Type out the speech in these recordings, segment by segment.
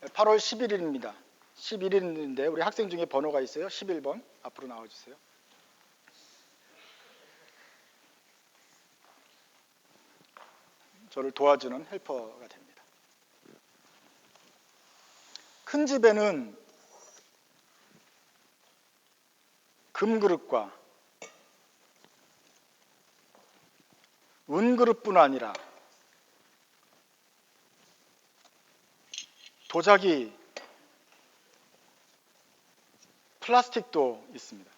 8월 11일입니다. 11일인데 우리 학생 중에 번호가 있어요. 11번 앞으로 나와주세요. 저를 도와주는 헬퍼가 됩니다. 큰 집에는 금그릇과 은그릇뿐 아니라 도자기, 플라스틱도 있습니다.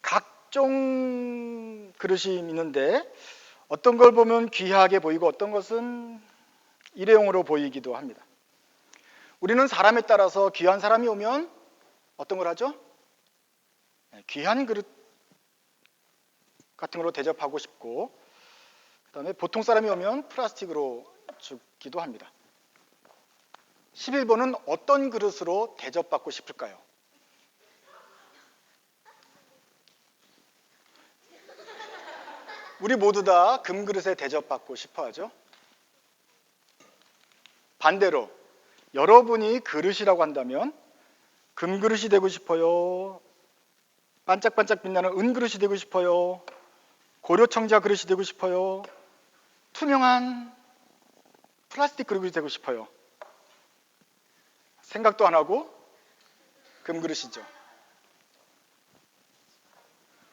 각종 그릇이 있는데 어떤 걸 보면 귀하게 보이고 어떤 것은 일회용으로 보이기도 합니다. 우리는 사람에 따라서 귀한 사람이 오면 어떤 걸 하죠? 네, 귀한 그릇 같은 걸로 대접하고 싶고 그다음에 보통 사람이 오면 플라스틱으로 주기도 합니다. 11번은 어떤 그릇으로 대접받고 싶을까요? 우리 모두 다 금그릇에 대접받고 싶어 하죠. 반대로 여러분이 그릇이라고 한다면 금그릇이 되고 싶어요. 반짝반짝 빛나는 은그릇이 되고 싶어요. 고려청자 그릇이 되고 싶어요. 투명한 플라스틱 그릇이 되고 싶어요. 생각도 안 하고 금그릇이죠.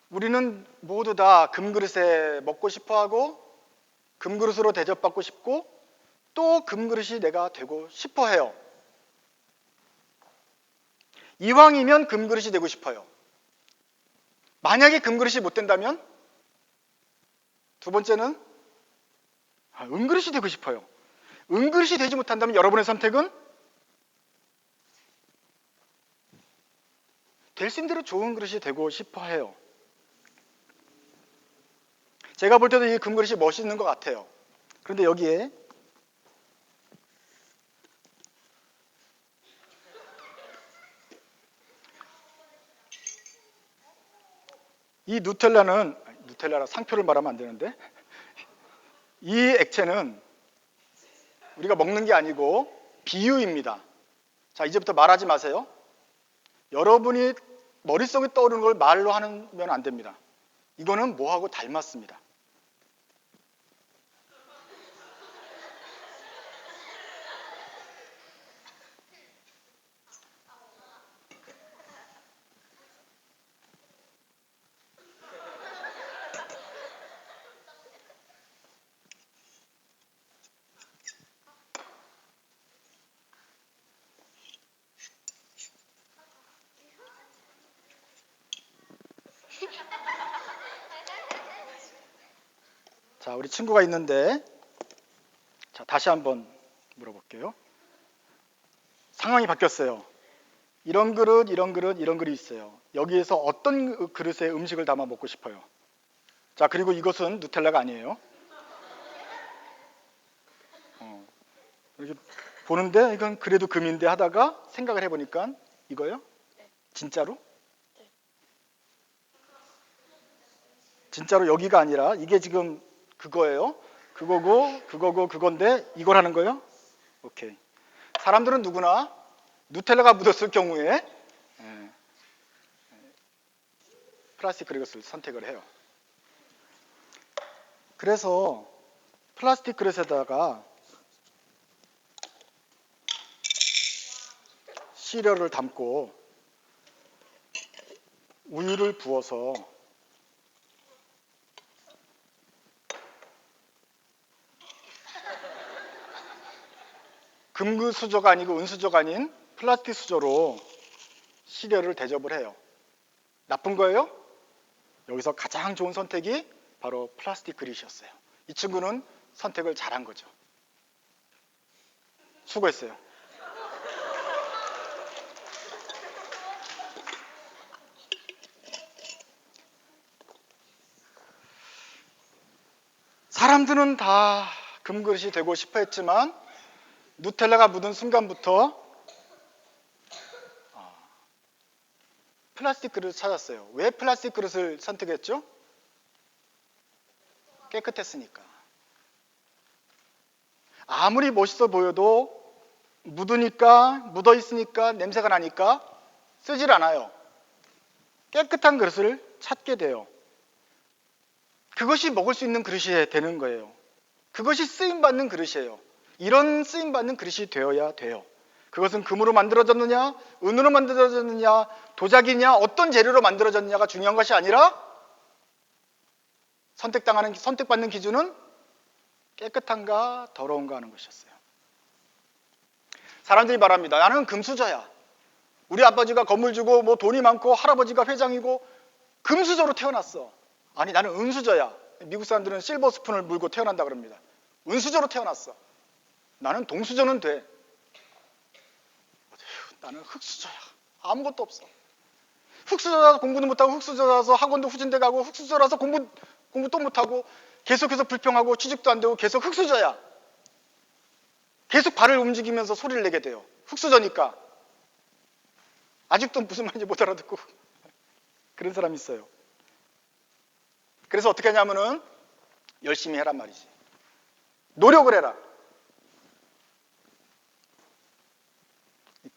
우리는 모두 다 금그릇에 먹고 싶어 하고 금그릇으로 대접받고 싶고 또 금그릇이 내가 되고 싶어 해요. 이왕이면 금그릇이 되고 싶어요. 만약에 금그릇이 못 된다면 두 번째는 아, 은그릇이 되고 싶어요. 은그릇이 되지 못한다면 여러분의 선택은 될 수 있는 대로 좋은 그릇이 되고 싶어 해요. 제가 볼 때도 이 금그릇이 멋있는 것 같아요. 그런데 여기에 이 누텔라는 누텔라라 상표를 말하면 안 되는데 이 액체는 우리가 먹는 게 아니고 비유입니다. 자 이제부터 말하지 마세요. 여러분이 머릿속에 떠오르는 걸 말로 하면 안 됩니다. 이거는 뭐하고 닮았습니다. 자, 우리 친구가 있는데, 자, 다시 한번 물어볼게요. 상황이 바뀌었어요. 이런 그릇, 이런 그릇, 이런 그릇이 있어요. 여기에서 어떤 그릇에 음식을 담아 먹고 싶어요? 자, 그리고 이것은 누텔라가 아니에요. 어, 이렇게 보는데 이건 그래도 금인데 하다가 생각을 해보니까 이거요? 진짜로? 진짜로 여기가 아니라 이게 지금 그거예요. 그거고 그거고 그건데 이걸 하는 거예요? 오케이. 사람들은 누구나 누텔라가 묻었을 경우에 예, 플라스틱 그릇을 선택을 해요. 그래서 플라스틱 그릇에다가 시리얼을 담고 우유를 부어서 금그 수저가 아니고 은수저가 아닌 플라스틱 수저로 시리얼을 대접을 해요. 나쁜 거예요? 여기서 가장 좋은 선택이 바로 플라스틱 그릇이었어요. 이 친구는 선택을 잘한 거죠. 수고했어요. 사람들은 다 금그릇이 되고 싶어 했지만 누텔라가 묻은 순간부터 아, 플라스틱 그릇을 찾았어요. 왜 플라스틱 그릇을 선택했죠? 깨끗했으니까. 아무리 멋있어 보여도 묻으니까 묻어 있으니까 냄새가 나니까 쓰질 않아요. 깨끗한 그릇을 찾게 돼요. 그것이 먹을 수 있는 그릇이 되는 거예요. 그것이 쓰임 받는 그릇이에요. 이런 쓰임 받는 그릇이 되어야 돼요. 그것은 금으로 만들어졌느냐, 은으로 만들어졌느냐, 도자기냐, 어떤 재료로 만들어졌느냐가 중요한 것이 아니라 선택당하는 선택받는 기준은 깨끗한가 더러운가 하는 것이었어요. 사람들이 말합니다. 나는 금수저야. 우리 아버지가 건물 주고 뭐 돈이 많고 할아버지가 회장이고 금수저로 태어났어. 아니 나는 은수저야. 미국 사람들은 실버 스푼을 물고 태어난다 그럽니다. 은수저로 태어났어. 나는 동수저는 돼. 나는 흙수저야. 아무것도 없어. 흙수저라서 공부도 못하고 흙수저라서 학원도 후진대 가고 흙수저라서 공부 공부 또 못하고 계속해서 불평하고 취직도 안 되고 계속 흙수저야. 계속 발을 움직이면서 소리를 내게 돼요. 흙수저니까. 아직도 무슨 말인지 못 알아듣고 그런 사람이 있어요. 그래서 어떻게 하냐면은 열심히 해란 말이지. 노력을 해라.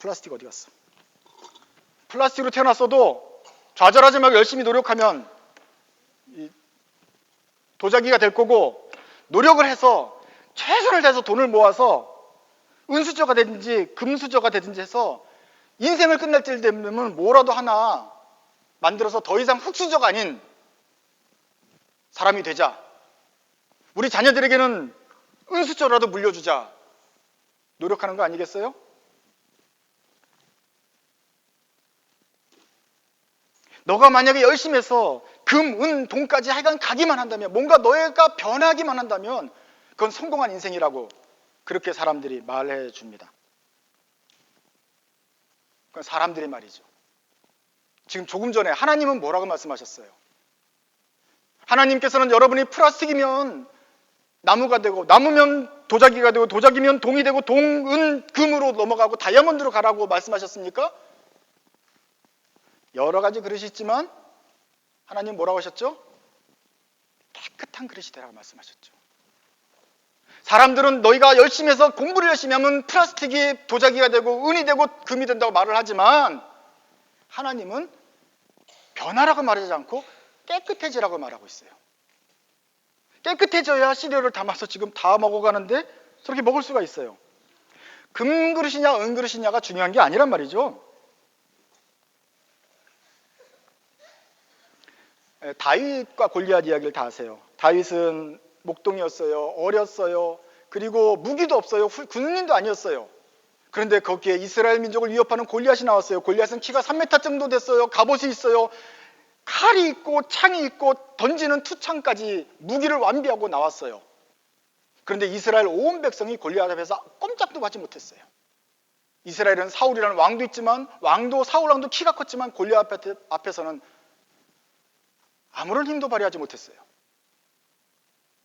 플라스틱 어디 갔어? 플라스틱으로 태어났어도 좌절하지 말고 열심히 노력하면 이 도자기가 될 거고 노력을 해서 최선을 다해서 돈을 모아서 은수저가 되든지 금수저가 되든지 해서 인생을 끝날 때 되면 뭐라도 하나 만들어서 더 이상 흙수저가 아닌 사람이 되자. 우리 자녀들에게는 은수저라도 물려주자. 노력하는 거 아니겠어요? 너가 만약에 열심히 해서 금, 은, 돈까지 하여간 가기만 한다면, 뭔가 너희가 변하기만 한다면, 그건 성공한 인생이라고 그렇게 사람들이 말해 줍니다. 그건 사람들의 말이죠. 지금 조금 전에 하나님은 뭐라고 말씀하셨어요? 하나님께서는 여러분이 플라스틱이면 나무가 되고, 나무면 도자기가 되고, 도자기면 동이 되고, 동은 금으로 넘어가고, 다이아몬드로 가라고 말씀하셨습니까? 여러 가지 그릇이 있지만 하나님 뭐라고 하셨죠? 깨끗한 그릇이 되라고 말씀하셨죠. 사람들은 너희가 열심히 해서 공부를 열심히 하면 플라스틱이 도자기가 되고 은이 되고 금이 된다고 말을 하지만 하나님은 변하라고 말하지 않고 깨끗해지라고 말하고 있어요. 깨끗해져야 시리얼을 담아서 지금 다 먹어가는데 저렇게 먹을 수가 있어요. 금 그릇이냐 은 그릇이냐가 중요한 게 아니란 말이죠. 다윗과 골리앗 이야기를 다 아세요. 다윗은 목동이었어요. 어렸어요. 그리고 무기도 없어요. 군인도 아니었어요. 그런데 거기에 이스라엘 민족을 위협하는 골리앗이 나왔어요. 골리앗은 키가 3m 정도 됐어요. 갑옷이 있어요. 칼이 있고 창이 있고 던지는 투창까지 무기를 완비하고 나왔어요. 그런데 이스라엘 온 백성이 골리앗 앞에서 꼼짝도 하지 못했어요. 이스라엘은 사울이라는 왕도 있지만 왕도 사울 왕도 키가 컸지만 골리앗 앞에서는 아무런 힘도 발휘하지 못했어요.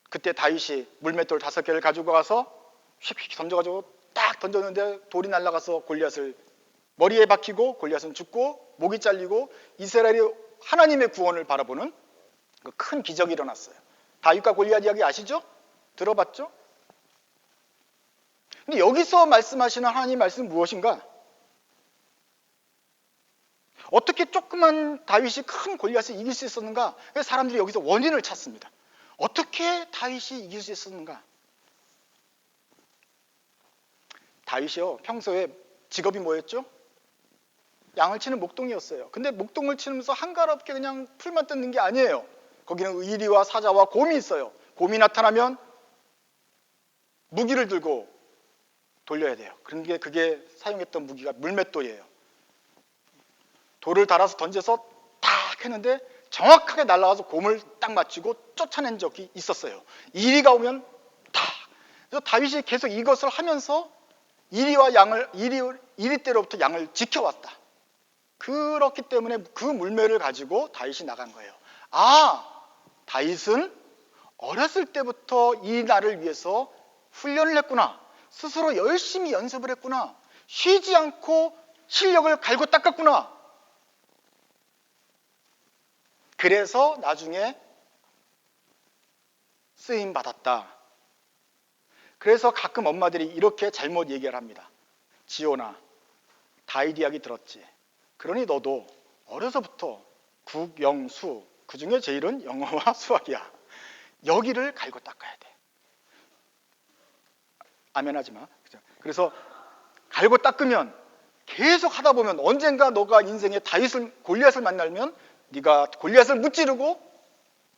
그때 다윗이 물맷돌 다섯 개를 가지고 가서 휙휙 던져가지고 딱 던졌는데 돌이 날아가서 골리앗을 머리에 박히고 골리앗은 죽고 목이 잘리고 이스라엘이 하나님의 구원을 바라보는 그큰 기적이 일어났어요. 다윗과 골리앗 이야기 아시죠? 들어봤죠? 근데 여기서 말씀하시는 하나님 말씀은 무엇인가? 어떻게 조그만 다윗이 큰 골리앗을 이길 수 있었는가? 사람들이 여기서 원인을 찾습니다. 어떻게 다윗이 이길 수 있었는가? 다윗이요 평소에 직업이 뭐였죠? 양을 치는 목동이었어요. 근데 목동을 치면서 한가롭게 그냥 풀만 뜯는 게 아니에요. 거기는 의리와 사자와 곰이 있어요. 곰이 나타나면 무기를 들고 돌려야 돼요. 그런게 그게 사용했던 무기가 물맷돌이에요. 돌을 달아서 던져서 딱 했는데 정확하게 날아가서 곰을 딱 맞추고 쫓아낸 적이 있었어요. 이리가 오면 다. 그래서 다윗이 계속 이것을 하면서 이리와 양을 이리 이리 때로부터 양을 지켜왔다. 그렇기 때문에 그 물매를 가지고 다윗이 나간 거예요. 아, 다윗은 어렸을 때부터 이 날을 위해서 훈련을 했구나. 스스로 열심히 연습을 했구나. 쉬지 않고 실력을 갈고 닦았구나. 그래서 나중에 쓰임 받았다. 그래서 가끔 엄마들이 이렇게 잘못 얘기를 합니다. 지호나 다윗 이야기 들었지. 그러니 너도 어려서부터 국, 영, 수, 그 중에 제일은 영어와 수학이야. 여기를 갈고 닦아야 돼. 아멘 하지 마. 그래서 갈고 닦으면 계속 하다 보면 언젠가 너가 인생에 다윗을 골리앗을 만나면 네가 골리앗을 무찌르고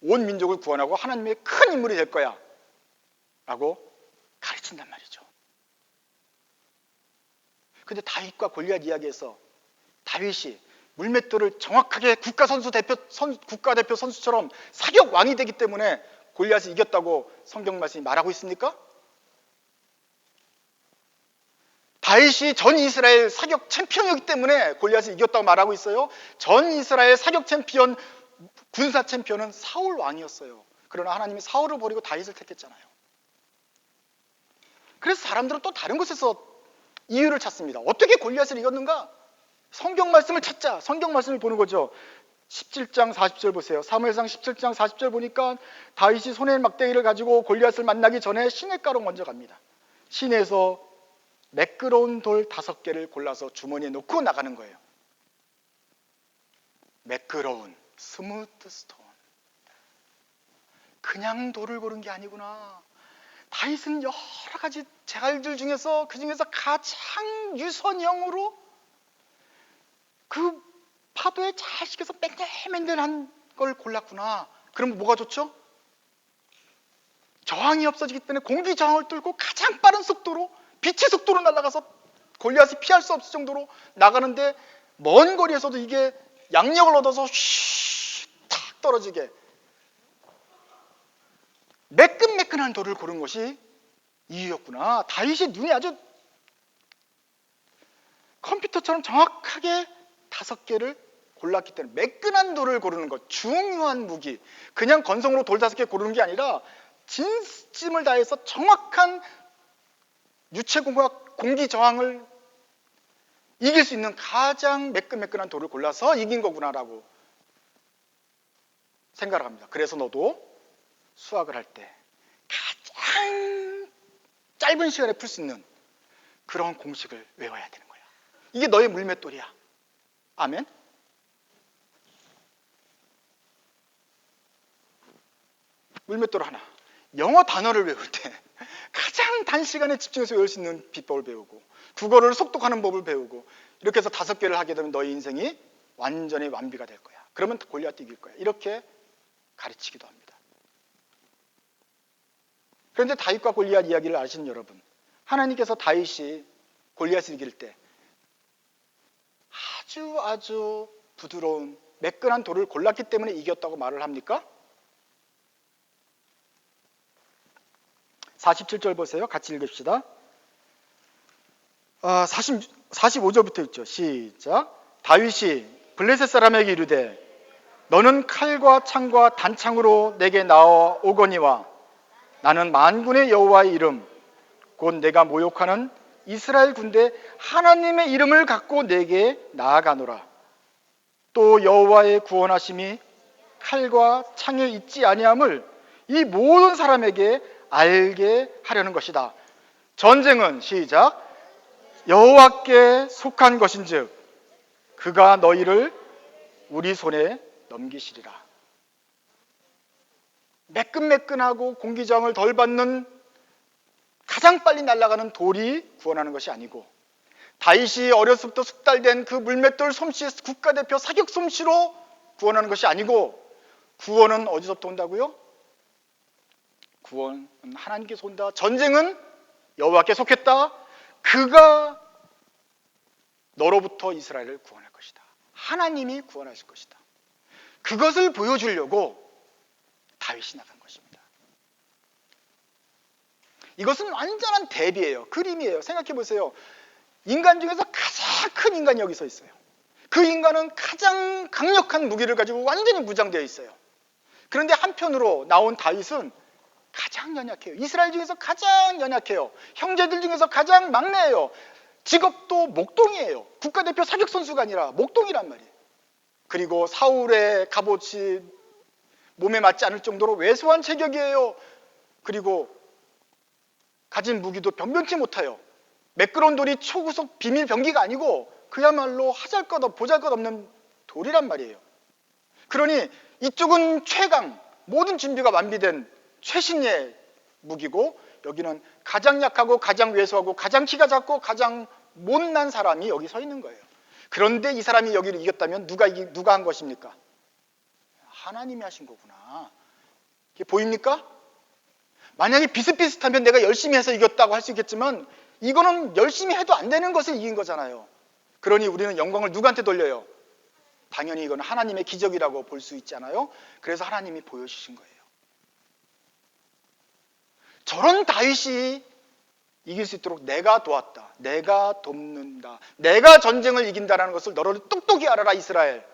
온 민족을 구원하고 하나님의 큰 인물이 될 거야. 라고 가르친단 말이죠. 근데 다윗과 골리앗 이야기에서 다윗이 물맷돌을 정확하게 국가 선수 대표 선, 국가 대표 선수처럼 사격 왕이 되기 때문에 골리앗을 이겼다고 성경 말씀이 말하고 있습니까? 다윗이 전 이스라엘 사격 챔피언이기 때문에 골리앗을 이겼다고 말하고 있어요. 전 이스라엘 사격 챔피언 군사 챔피언은 사울 왕이었어요. 그러나 하나님이 사울을 버리고 다윗을 택했잖아요. 그래서 사람들은 또 다른 곳에서 이유를 찾습니다. 어떻게 골리앗을 이겼는가? 성경 말씀을 찾자. 성경 말씀을 보는 거죠. 17장 40절 보세요. 사무엘상 17장 40절 보니까 다윗이 손에 막대기를 가지고 골리앗을 만나기 전에 시냇가로 먼저 갑니다. 시내에서 매끄러운 돌 다섯 개를 골라서 주머니에 넣고 나가는 거예요. 매끄러운 스무트 스톤. 그냥 돌을 고른 게 아니구나. 다윗은 여러 가지 재갈들 중에서 그 중에서 가장 유선형으로 그 파도에 잘 식혀서 맨들맨들한 걸 골랐구나. 그럼 뭐가 좋죠? 저항이 없어지기 때문에 공기 저항을 뚫고 가장 빠른 속도로 빛의 속도로 날아가서 골리앗이 피할 수 없을 정도로 나가는데 먼 거리에서도 이게 양력을 얻어서 쉬탁 떨어지게 매끈매끈한 돌을 고른 것이 이유였구나. 다윗이 눈이 아주 컴퓨터처럼 정확하게 다섯 개를 골랐기 때문에 매끈한 돌을 고르는 것 중요한 무기. 그냥 건성으로 돌 다섯 개 고르는 게 아니라 진심을 다해서 정확한 유체공학 공기 저항을 이길 수 있는 가장 매끈매끈한 돌을 골라서 이긴 거구나라고 생각을 합니다. 그래서 너도 수학을 할 때 가장 짧은 시간에 풀 수 있는 그런 공식을 외워야 되는 거야. 이게 너의 물맷돌이야. 아멘? 물맷돌 하나. 영어 단어를 외울 때 가장 단시간에 집중해서 외울 수 있는 비법을 배우고 국어를 속독하는 법을 배우고 이렇게 해서 다섯 개를 하게 되면 너의 인생이 완전히 완비가 될 거야. 그러면 골리앗 이길 거야. 이렇게 가르치기도 합니다. 그런데 다윗과 골리앗 이야기를 아시는 여러분, 하나님께서 다윗이 골리앗을 이길 때 아주 아주 부드러운 매끈한 돌을 골랐기 때문에 이겼다고 말을 합니까? 47절 보세요. 같이 읽읍시다. 아, 40, 45절부터 있죠. 시작. 다윗이 블레셋 사람에게 이르되 너는 칼과 창과 단창으로 내게 나와 오거니와 나는 만군의 여호와의 이름 곧 내가 모욕하는 이스라엘 군대 하나님의 이름을 갖고 내게 나아가노라. 또 여호와의 구원하심이 칼과 창에 있지 아니함을 이 모든 사람에게 알게 하려는 것이다. 전쟁은 시작 여호와께 속한 것인즉 그가 너희를 우리 손에 넘기시리라. 매끈매끈하고 공기장을 덜 받는 가장 빨리 날아가는 돌이 구원하는 것이 아니고 다윗이 어렸을부터 숙달된 그 물맷돌 솜씨 국가대표 사격 솜씨로 구원하는 것이 아니고 구원은 어디서부터 온다고요? 구원은 하나님께서 온다. 전쟁은 여호와께 속했다. 그가 너로부터 이스라엘을 구원할 것이다. 하나님이 구원하실 것이다. 그것을 보여주려고 다윗이 나간 것입니다. 이것은 완전한 대비예요. 그림이에요. 생각해 보세요. 인간 중에서 가장 큰 인간이 여기 서 있어요. 그 인간은 가장 강력한 무기를 가지고 완전히 무장되어 있어요. 그런데 한편으로 나온 다윗은 가장 연약해요. 이스라엘 중에서 가장 연약해요. 형제들 중에서 가장 막내예요. 직업도 목동이에요. 국가대표 사격 선수가 아니라 목동이란 말이에요. 그리고 사울의 갑옷이 몸에 맞지 않을 정도로 왜소한 체격이에요. 그리고 가진 무기도 변변치 못하여 매끄러운 돌이 초구속 비밀 병기가 아니고 그야말로 하잘 것 없 보잘 것 없는 돌이란 말이에요. 그러니 이쪽은 최강 모든 준비가 완비된 최신의 무기고 여기는 가장 약하고 가장 왜소하고 가장 키가 작고 가장 못난 사람이 여기 서 있는 거예요. 그런데 이 사람이 여기를 이겼다면 누가 이기, 누가 한 것입니까? 하나님이 하신 거구나. 이게 보입니까? 만약에 비슷비슷하면 내가 열심히 해서 이겼다고 할 수 있겠지만 이거는 열심히 해도 안 되는 것을 이긴 거잖아요. 그러니 우리는 영광을 누구한테 돌려요? 당연히 이건 하나님의 기적이라고 볼 수 있잖아요. 그래서 하나님이 보여주신 거예요. 저런 다윗이 이길 수 있도록 내가 도왔다. 내가 돕는다. 내가 전쟁을 이긴다라는 것을 너를 똑똑히 알아라 이스라엘.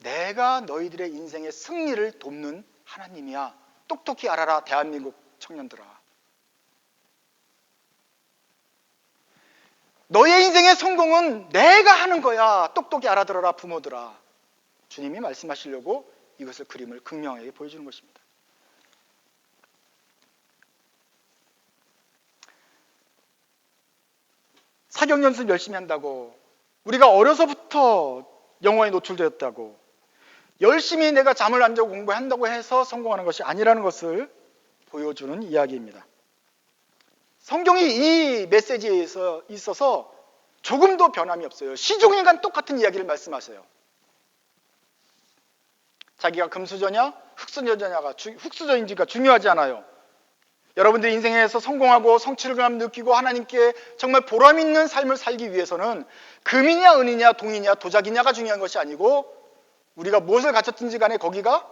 내가 너희들의 인생의 승리를 돕는 하나님이야. 똑똑히 알아라 대한민국 청년들아. 너의 인생의 성공은 내가 하는 거야. 똑똑히 알아들어라 부모들아. 주님이 말씀하시려고 이것을 그림을 극명하게 보여주는 것입니다. 사격 연습 열심히 한다고 우리가 어려서부터 영화에 노출되었다고 열심히 내가 잠을 안 자고 공부한다고 해서 성공하는 것이 아니라는 것을 보여주는 이야기입니다. 성경이 이 메시지에 있어서 조금도 변함이 없어요. 시종일관 똑같은 이야기를 말씀하세요. 자기가 금수저냐, 흑수저냐가 흑수저인지가 중요하지 않아요. 여러분들 인생에서 성공하고 성취감 느끼고 하나님께 정말 보람 있는 삶을 살기 위해서는 금이냐 은이냐 동이냐 도자기냐가 중요한 것이 아니고 우리가 무엇을 가졌든지 간에 거기가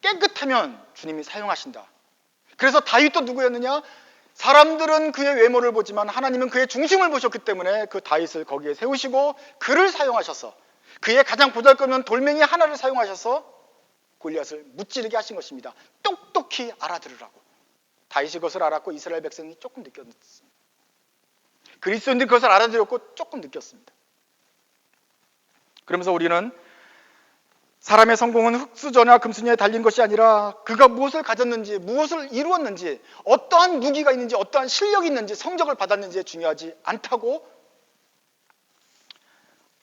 깨끗하면 주님이 사용하신다. 그래서 다윗도 누구였느냐? 사람들은 그의 외모를 보지만 하나님은 그의 중심을 보셨기 때문에 그 다윗을 거기에 세우시고 그를 사용하셔서 그의 가장 보잘것없는 돌멩이 하나를 사용하셔서 골리앗을 무찌르게 하신 것입니다. 똑똑히 알아들으라고. 다윗이 그것을 알았고 이스라엘 백성이 조금 느꼈습니다. 그리스도인들이 그것을 알아들었고 조금 느꼈습니다. 그러면서 우리는 사람의 성공은 흑수저나 금수저에 달린 것이 아니라 그가 무엇을 가졌는지, 무엇을 이루었는지, 어떠한 무기가 있는지, 어떠한 실력이 있는지, 성적을 받았는지에 중요하지 않다고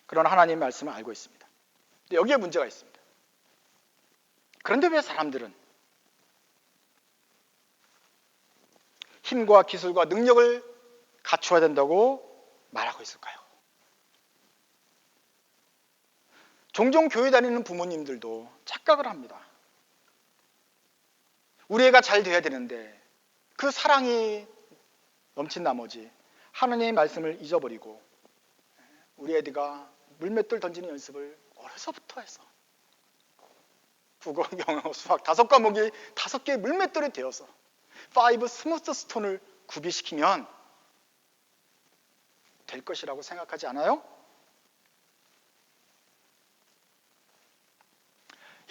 그런 하나님의 말씀을 알고 있습니다. 여기에 문제가 있습니다. 그런데 왜 사람들은 힘과 기술과 능력을 갖춰야 된다고 말하고 있을까요? 종종 교회 다니는 부모님들도 착각을 합니다. 우리 애가 잘 돼야 되는데 그 사랑이 넘친 나머지 하나님의 말씀을 잊어버리고 우리 애들가 물맷돌 던지는 연습을 어려서부터 해서 국어, 영어, 수학 다섯 과목이 다섯 개의 물맷돌이 되어서 파이브 스무스 스톤을 구비시키면 될 것이라고 생각하지 않아요?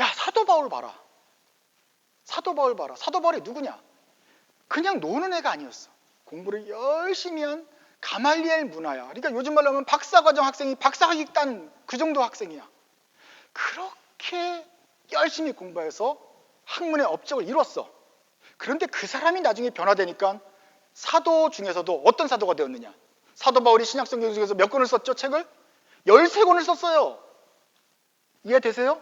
야, 사도 바울 봐라. 사도 바울 봐라. 사도 바울이 누구냐? 그냥 노는 애가 아니었어. 공부를 열심히 한 가말리엘 문화야. 그러니까 요즘 말로 하면 박사과정 학생이 박사학위 딴 그 정도 학생이야. 그렇게 열심히 공부해서 학문의 업적을 이뤘어. 그런데 그 사람이 나중에 변화되니까 사도 중에서도 어떤 사도가 되었느냐? 사도 바울이 신약성경 중에서 몇 권을 썼죠? 책을? 13권을 썼어요. 이해되세요?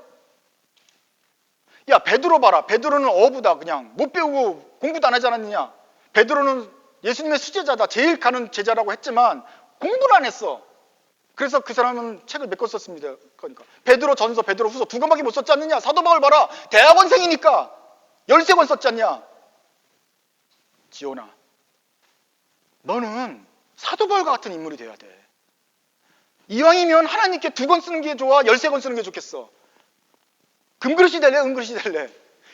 야, 베드로 봐라. 베드로는 어부다. 그냥 못 배우고 공부도 안 하지 않았느냐? 베드로는 예수님의 수제자다. 제일 가는 제자라고 했지만 공부를 안 했어. 그래서 그 사람은 책을 몇 권 썼습니다. 그러니까 베드로 전서, 베드로 후서 두 권밖에 못 썼지 않느냐? 사도 바울 봐라. 대학원생이니까 13권 썼지 않냐? 지온아, 너는 사도 바울과 같은 인물이 돼야 돼. 이왕이면 하나님께 두 권 쓰는 게 좋아? 열세 권 쓰는 게 좋겠어. 금그릇이 될래? 은그릇이 될래?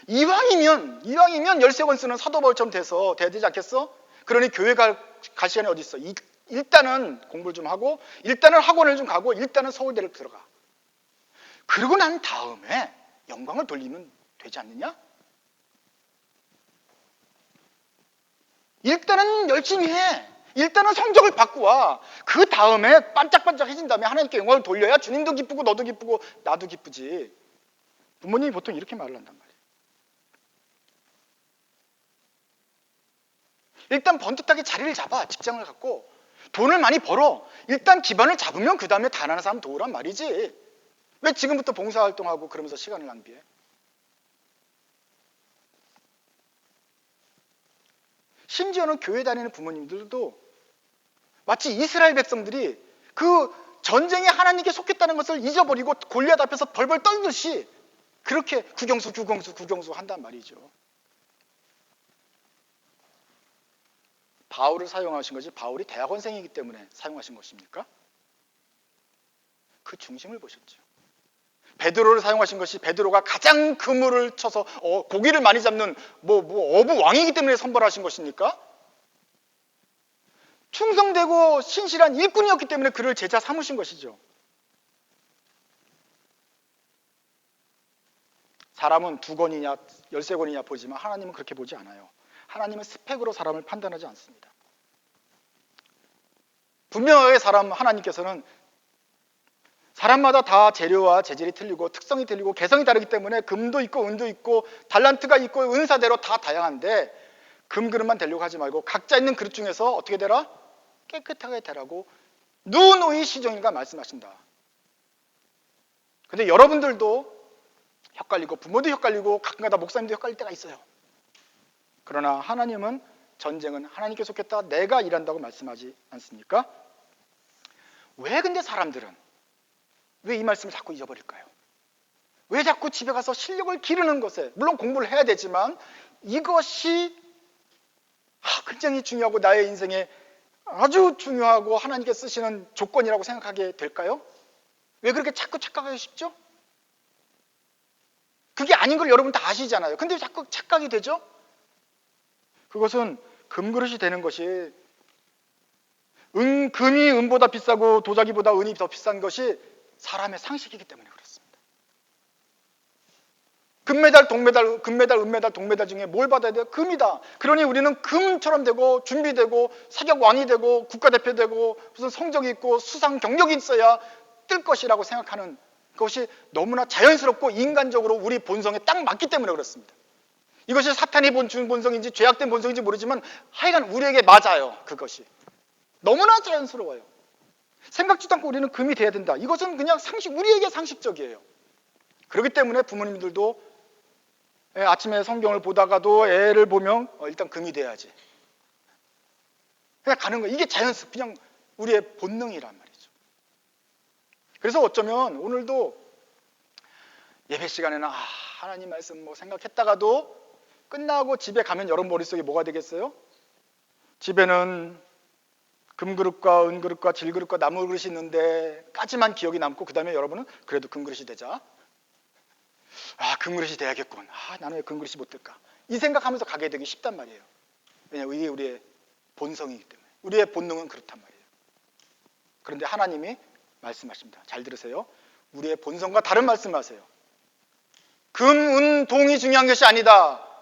이왕이면, 이왕이면 열세 권 쓰는 사도 바울처럼 돼서 돼야 되지 않겠어? 그러니 교회 갈, 갈 시간이 어디 있어? 이, 일단은 공부를 좀 하고, 일단은 학원을 좀 가고, 일단은 서울대를 들어가. 그러고 난 다음에 영광을 돌리면 되지 않느냐? 일단은 열심히 해. 일단은 성적을 받고 와. 그 다음에 반짝반짝해진 다음에 하나님께 영광을 돌려야 주님도 기쁘고 너도 기쁘고 나도 기쁘지. 부모님이 보통 이렇게 말을 한단 말이에요. 일단 번듯하게 자리를 잡아 직장을 갖고 돈을 많이 벌어 일단 기반을 잡으면 그 다음에 단 하나 사람 도우란 말이지 왜 지금부터 봉사활동하고 그러면서 시간을 낭비해? 심지어는 교회 다니는 부모님들도 마치 이스라엘 백성들이 그 전쟁에 하나님께 속했다는 것을 잊어버리고 골리앗 앞에서 벌벌 떨듯이 그렇게 구경수 구경수 구경수 한단 말이죠. 바울을 사용하신 것이 바울이 대학원생이기 때문에 사용하신 것입니까? 그 중심을 보셨죠. 베드로를 사용하신 것이 베드로가 가장 그물을 쳐서 어, 고기를 많이 잡는 뭐, 뭐 어부 왕이기 때문에 선발하신 것입니까? 충성되고 신실한 일꾼이었기 때문에 그를 제자 삼으신 것이죠. 사람은 두 권이냐 열세 권이냐 보지만 하나님은 그렇게 보지 않아요. 하나님은 스펙으로 사람을 판단하지 않습니다. 분명하게 사람 하나님께서는 사람마다 다 재료와 재질이 틀리고 특성이 틀리고 개성이 다르기 때문에 금도 있고 은도 있고 달란트가 있고 은사대로 다 다양한데 금 그릇만 되려고 하지 말고 각자 있는 그릇 중에서 어떻게 되라? 깨끗하게 되라고 누누이 시종일관 말씀하신다. 근데 여러분들도 헷갈리고 부모도 헷갈리고 가끔가다 목사님도 헷갈릴 때가 있어요. 그러나 하나님은 전쟁은 하나님께 속했다 내가 일한다고 말씀하지 않습니까? 왜 근데 사람들은 왜 이 말씀을 자꾸 잊어버릴까요? 왜 자꾸 집에 가서 실력을 기르는 것에 물론 공부를 해야 되지만 이것이 아, 굉장히 중요하고 나의 인생에 아주 중요하고 하나님께 쓰시는 조건이라고 생각하게 될까요? 왜 그렇게 자꾸 착각하기 쉽죠? 그게 아닌 걸 여러분 다 아시잖아요. 근데 왜 자꾸 착각이 되죠? 그것은 금그릇이 되는 것이 은, 금이 은보다 비싸고 도자기보다 은이 더 비싼 것이 사람의 상식이기 때문에 그렇습니다. 금메달, 동메달, 금메달, 은메달, 동메달 중에 뭘 받아야 돼요? 금이다. 그러니 우리는 금처럼 되고 준비되고 사격왕이 되고 국가대표 되고 무슨 성적이 있고 수상 경력이 있어야 뜰 것이라고 생각하는 그것이 너무나 자연스럽고 인간적으로 우리 본성에 딱 맞기 때문에 그렇습니다. 이것이 사탄이 준 본성인지 죄악된 본성인지 모르지만 하여간 우리에게 맞아요. 그것이. 너무나 자연스러워요. 생각지도 않고 우리는 금이 돼야 된다. 이것은 그냥 상식, 우리에게 상식적이에요. 그렇기 때문에 부모님들도 예, 아침에 성경을 보다가도 애를 보면 어, 일단 금이 돼야지. 그냥 가는 거예요. 이게 자연스, 그냥 우리의 본능이란 말이죠. 그래서 어쩌면 오늘도 예배 시간에는 아, 하나님 말씀 뭐 생각했다가도 끝나고 집에 가면 여러분 머릿속에 뭐가 되겠어요? 집에는 금그릇과 은그릇과 질그릇과 나무그릇이 있는데 까지만 기억이 남고 그 다음에 여러분은 그래도 금그릇이 되자. 아 금그릇이 돼야겠군. 아 나는 왜 금그릇이 못 될까? 이 생각하면서 가게 되기 쉽단 말이에요. 왜냐하면 이게 우리의 본성이기 때문에. 우리의 본능은 그렇단 말이에요. 그런데 하나님이 말씀하십니다. 잘 들으세요. 우리의 본성과 다른 말씀하세요. 금, 은, 동이 중요한 것이 아니다.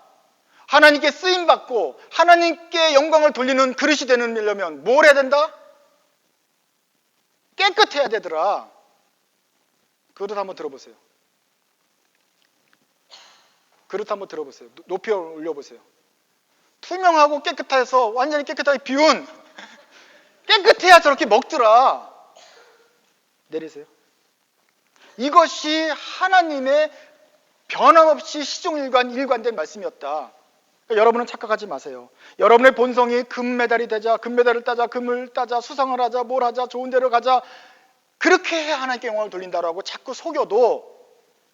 하나님께 쓰임 받고 하나님께 영광을 돌리는 그릇이 되려면 뭘 해야 된다? 깨끗해야 되더라. 그릇 한번 들어보세요. 그릇 한번 들어보세요. 높이 올려보세요. 투명하고 깨끗해서 완전히 깨끗하게 비운 깨끗해야 저렇게 먹더라. 내리세요. 이것이 하나님의 변함없이 시종일관 일관된 말씀이었다. 그러니까 여러분은 착각하지 마세요. 여러분의 본성이 금메달이 되자, 금메달을 따자, 금을 따자, 수상을 하자, 뭘 하자, 좋은 데로 가자. 그렇게 해야 하나님께 영광을 돌린다라고 자꾸 속여도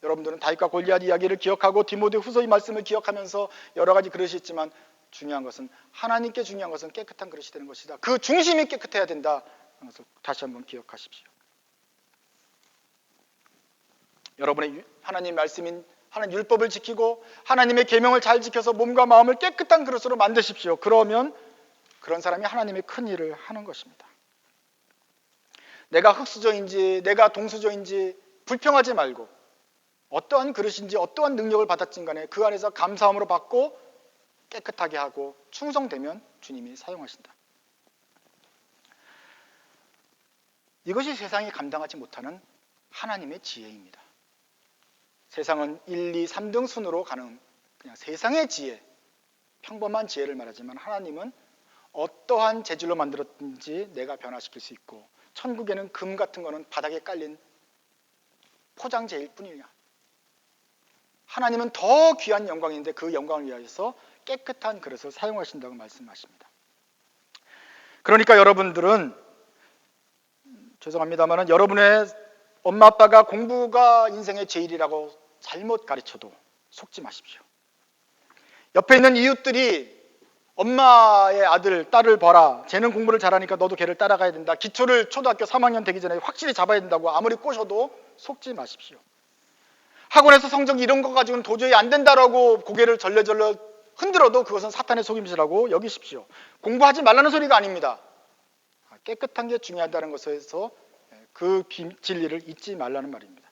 여러분들은 다윗과 골리앗 이야기를 기억하고 디모데 후서의 말씀을 기억하면서 여러 가지 그릇이 있지만 중요한 것은 하나님께 중요한 것은 깨끗한 그릇이 되는 것이다. 그 중심이 깨끗해야 된다. 그래서 다시 한번 기억하십시오. 여러분의 하나님 말씀인 하나님 율법을 지키고 하나님의 계명을 잘 지켜서 몸과 마음을 깨끗한 그릇으로 만드십시오. 그러면 그런 사람이 하나님의 큰 일을 하는 것입니다. 내가 흙수저인지 내가 동수저인지 불평하지 말고 어떠한 그릇인지 어떠한 능력을 받았진 간에 그 안에서 감사함으로 받고 깨끗하게 하고 충성되면 주님이 사용하신다. 이것이 세상이 감당하지 못하는 하나님의 지혜입니다. 세상은 1, 2, 3등 순으로 가는 그냥 세상의 지혜, 평범한 지혜를 말하지만 하나님은 어떠한 재질로 만들었든지 내가 변화시킬 수 있고 천국에는 금 같은 거는 바닥에 깔린 포장재일 뿐이냐. 하나님은 더 귀한 영광인데 그 영광을 위하여서 깨끗한 그릇을 사용하신다고 말씀하십니다. 그러니까 여러분들은 죄송합니다만 여러분의 엄마 아빠가 공부가 인생의 제일이라고 잘못 가르쳐도 속지 마십시오. 옆에 있는 이웃들이 엄마의 아들, 딸을 봐라. 쟤는 공부를 잘하니까 너도 걔를 따라가야 된다. 기초를 초등학교 3학년 되기 전에 확실히 잡아야 된다고 아무리 꼬셔도 속지 마십시오. 학원에서 성적 이런 거 가지고는 도저히 안 된다라고 고개를 절레절레 흔들어도 그것은 사탄의 속임수라고 여기십시오. 공부하지 말라는 소리가 아닙니다. 깨끗한 게 중요하다는 것에서 그 비- 진리를 잊지 말라는 말입니다.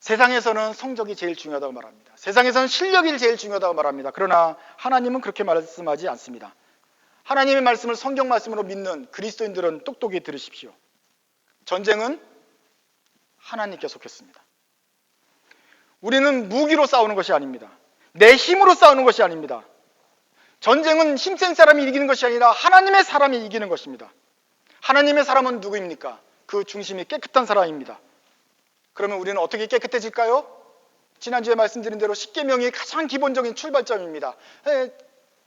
세상에서는 성적이 제일 중요하다고 말합니다. 세상에서는 실력이 제일 중요하다고 말합니다. 그러나 하나님은 그렇게 말씀하지 않습니다. 하나님의 말씀을 성경 말씀으로 믿는 그리스도인들은 똑똑히 들으십시오. 전쟁은 하나님께 속했습니다. 우리는 무기로 싸우는 것이 아닙니다. 내 힘으로 싸우는 것이 아닙니다. 전쟁은 힘센 사람이 이기는 것이 아니라 하나님의 사람이 이기는 것입니다. 하나님의 사람은 누구입니까? 그 중심이 깨끗한 사람입니다. 그러면 우리는 어떻게 깨끗해질까요? 지난주에 말씀드린 대로 10계명이 가장 기본적인 출발점입니다. 에,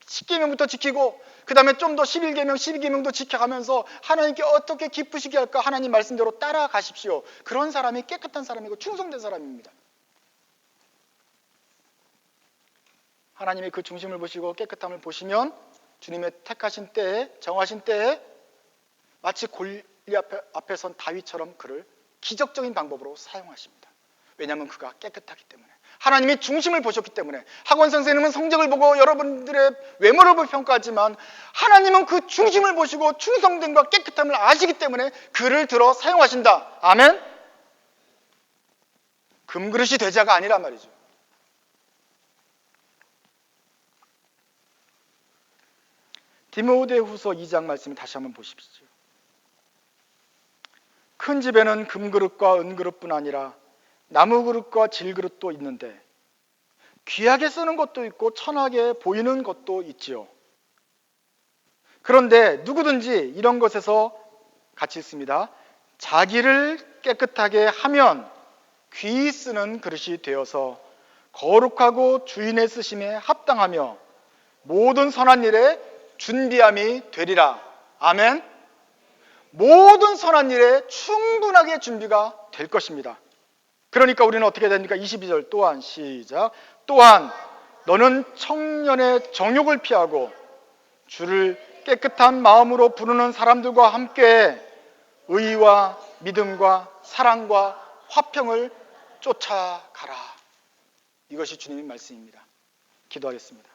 10계명부터 지키고 그 다음에 좀더 11계명, 12계명도 지켜가면서 하나님께 어떻게 기쁘시게 할까 하나님 말씀대로 따라가십시오. 그런 사람이 깨끗한 사람이고 충성된 사람입니다. 하나님의 그 중심을 보시고 깨끗함을 보시면 주님의 택하신 때에 정하신 때에 마치 골리 앞에, 앞에 선 다윗처럼 그를 기적적인 방법으로 사용하십니다. 왜냐하면 그가 깨끗하기 때문에 하나님이 중심을 보셨기 때문에 학원 선생님은 성적을 보고 여러분들의 외모를 보고 평가하지만 하나님은 그 중심을 보시고 충성됨과 깨끗함을 아시기 때문에 그를 들어 사용하신다. 아멘. 금그릇이 되자가 아니란 말이죠. 디모데후서 2장 말씀 다시 한번 보십시오. 큰 집에는 금그릇과 은그릇뿐 아니라 나무 그릇과 질그릇도 있는데 귀하게 쓰는 것도 있고 천하게 보이는 것도 있지요. 그런데 누구든지 이런 것에서 같이 있습니다. 자기를 깨끗하게 하면 귀 쓰는 그릇이 되어서 거룩하고 주인의 쓰심에 합당하며 모든 선한 일에 준비함이 되리라. 아멘. 모든 선한 일에 충분하게 준비가 될 것입니다. 그러니까 우리는 어떻게 됩니까? 22절 또한 시작. 또한 너는 청년의 정욕을 피하고 주를 깨끗한 마음으로 부르는 사람들과 함께 의와 믿음과 사랑과 화평을 쫓아가라. 이것이 주님의 말씀입니다. 기도하겠습니다.